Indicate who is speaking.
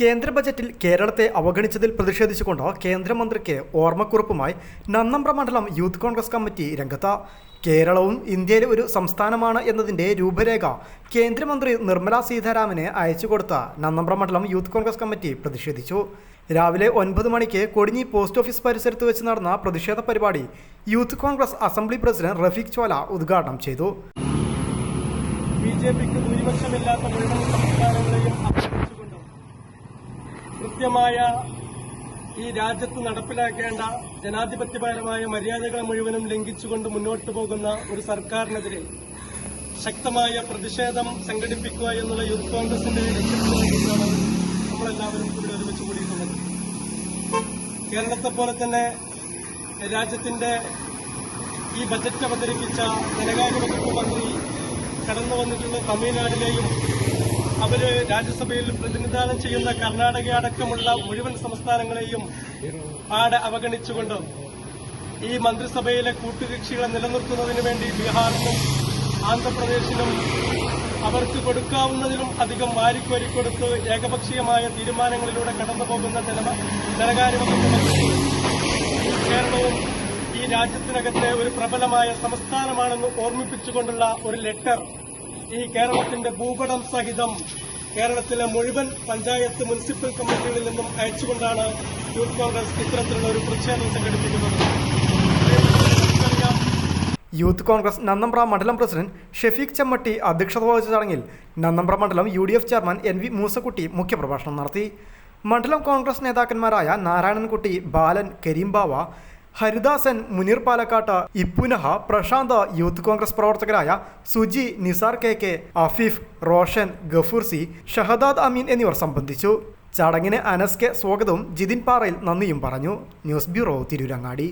Speaker 1: കേന്ദ്ര ബജറ്റിൽ കേരളത്തെ അവഗണിച്ചതിൽ പ്രതിഷേധിച്ചുകൊണ്ട് കേന്ദ്രമന്ത്രിക്ക് ഓർമ്മക്കുറിപ്പുമായി നന്നമ്പ്ര മണ്ഡലം യൂത്ത് കോൺഗ്രസ് കമ്മിറ്റി രംഗത്ത്. കേരളവും ഇന്ത്യയിലെ ഒരു സംസ്ഥാനമാണ് എന്നതിന്റെ രൂപരേഖ കേന്ദ്രമന്ത്രി നിർമ്മല സീതാരാമന് അയച്ചു കൊടുത്ത നന്നമ്പ്ര മണ്ഡലം യൂത്ത് കോൺഗ്രസ് കമ്മിറ്റി പ്രതിഷേധിച്ചു. രാവിലെ ഒൻപത് മണിക്ക് കൊടിഞ്ഞി പോസ്റ്റ് ഓഫീസ് പരിസരത്ത് വെച്ച് നടന്ന പ്രതിഷേധ പരിപാടി youth Congress assembly president Rafeeq Chola ഉദ്ഘാടനം ചെയ്തു.
Speaker 2: ബി ജെ പിക്ക് ഭൂരിപക്ഷമില്ലാത്ത കൃത്യമായ ഈ രാജ്യത്ത് നടപ്പിലാക്കേണ്ട ജനാധിപത്യപരമായ മര്യാദകളെ മുഴുവനും ലംഘിച്ചുകൊണ്ട് മുന്നോട്ടു പോകുന്ന ഒരു സർക്കാരിനെതിരെ ശക്തമായ പ്രതിഷേധം സംഘടിപ്പിക്കുക എന്നുള്ള യൂത്ത് കോൺഗ്രസിന്റെ ലക്ഷ്യത്തിന് നമ്മളെല്ലാവരും ഇവിടെ ഒരുമിച്ച് കൂടിയിട്ടുള്ളത്. കേരളത്തെ പോലെ തന്നെ രാജ്യത്തിന്റെ ഈ ബജറ്റ് അവതരിപ്പിച്ച ധനകാര്യ വകുപ്പ് മന്ത്രി കടന്നു വന്നിട്ടുള്ള തമിഴ്നാടിനെയും അവർ രാജ്യസഭയിൽ പ്രതിനിധാനം ചെയ്യുന്ന കർണാടക അടക്കമുള്ള മുഴുവൻ സംസ്ഥാനങ്ങളെയും ആടെ അവഗണിച്ചുകൊണ്ട് ഈ മന്ത്രിസഭയിലെ കൂട്ടുകക്ഷികളെ നിലനിർത്തുന്നതിന് വേണ്ടി ബീഹാറിനും ആന്ധ്രാപ്രദേശിനും അവർക്ക് കൊടുക്കാവുന്നതിലും അധികം വാരിക്കോരിക്കൊടുത്ത് ഏകപക്ഷീയമായ തീരുമാനങ്ങളിലൂടെ കടന്നുപോകുന്ന മന്ത്രി കേരളവും ഈ രാജ്യത്തിനകത്തെ ഒരു പ്രബലമായ സംസ്ഥാനമാണെന്ന് ഓർമ്മിപ്പിച്ചുകൊണ്ടുള്ള ഒരു ലെറ്റർ ഈ കേരളത്തിന്റെ ഭൂപടം സഹിതം കേരളത്തിലെ മുഴുവൻ പഞ്ചായത്ത് മുനിസിപ്പൽ കമ്മിറ്റികളിൽ നിന്നും അയച്ചുകൊണ്ടാണ് യൂത്ത് കോൺഗ്രസ് ഇത്തരത്തിലുള്ള ഒരു പ്രതിഷേധം സംഘടിപ്പിക്കുന്നത്.
Speaker 1: യൂത്ത് കോൺഗ്രസ് നന്നമ്പ്ര മണ്ഡലം പ്രസിഡന്റ് ഷെഫീഖ് ചമ്മട്ടി അധ്യക്ഷത വഹിച്ച ചടങ്ങിൽ നന്നമ്പ്ര മണ്ഡലം U D F chairman N V Moosakutty മുഖ്യപ്രഭാഷണം നടത്തി. മണ്ഡലം കോൺഗ്രസ് നേതാക്കന്മാരായ നാരായണൻകുട്ടി ബാലൻ കരീം ബാവ ഹരിദാസൻ മുനീർ പാലക്കാട്ട് ഇപ്പുനഹ പ്രശാന്ത് യൂത്ത് കോൺഗ്രസ് പ്രവർത്തകരായ Suji Nisar K K Afeef Roshan Gafoor C Shahdad Ameen എന്നിവർ സംബന്ധിച്ചു. ചടങ്ങിന് അനസ് കെ സ്വാഗതവും ജിതിൻ പാറയിൽ നന്ദിയും പറഞ്ഞു. News bureau Tirurangadi.